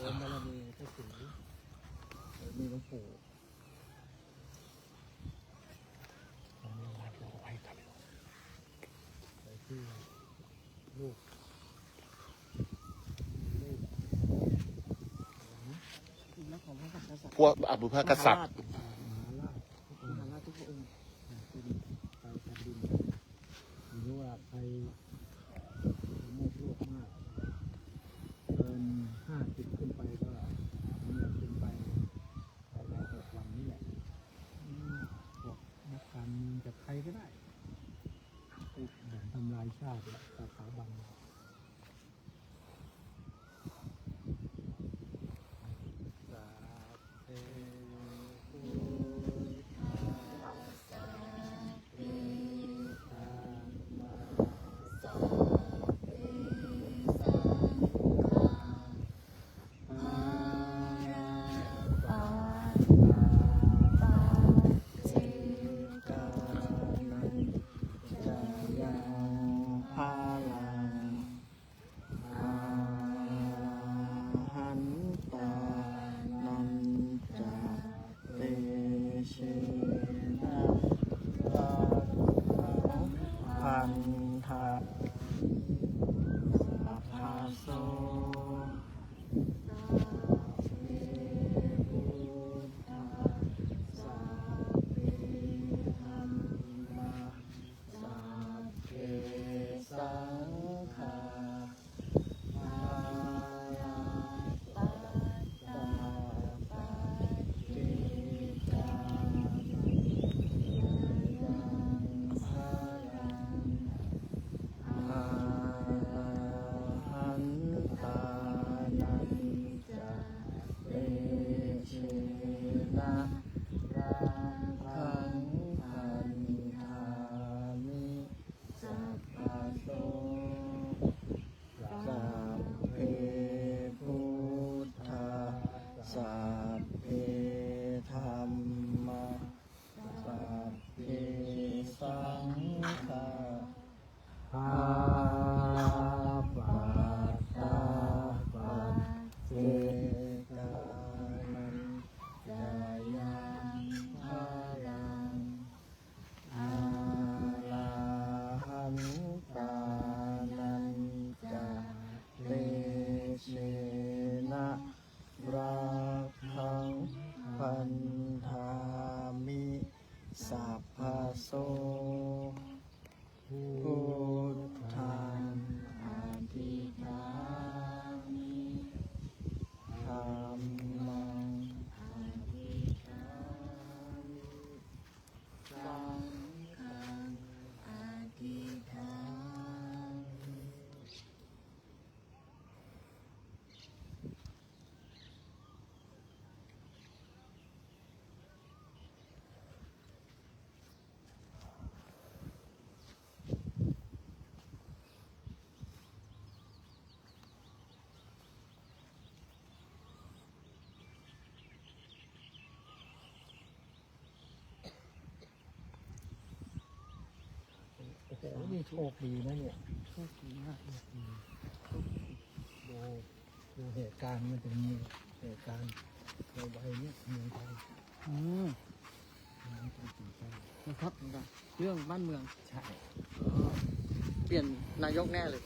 ดินบารมีก็ถึงมีหลวงปู่ผมลงมาดูไปที่ลูกพระมหากษัตริย์พวกอบุพกษัตริย์มหาราชทุกองค์หาคเป็นไปแผ่นดินรือว่าใครไม่โลภมากเกินห้าสิบขึ้นไปก็เนี่ยขึ้นไปภายในหกวันนี้แหละอืมพวกนั กการเมืองจะใครก็ได้ไปแบ่งทำลายชาติและสถาบัน นี่โชคดีนะเนี่ยโชคดีมากเลยดูดูเหตุการณ์มันจะมีเหตุการณ์ในใบเนี้ยเมืองไทยอืมนะครับเรื่องบ้านเมืองใช่เปลี่ยนนายกแน่เลย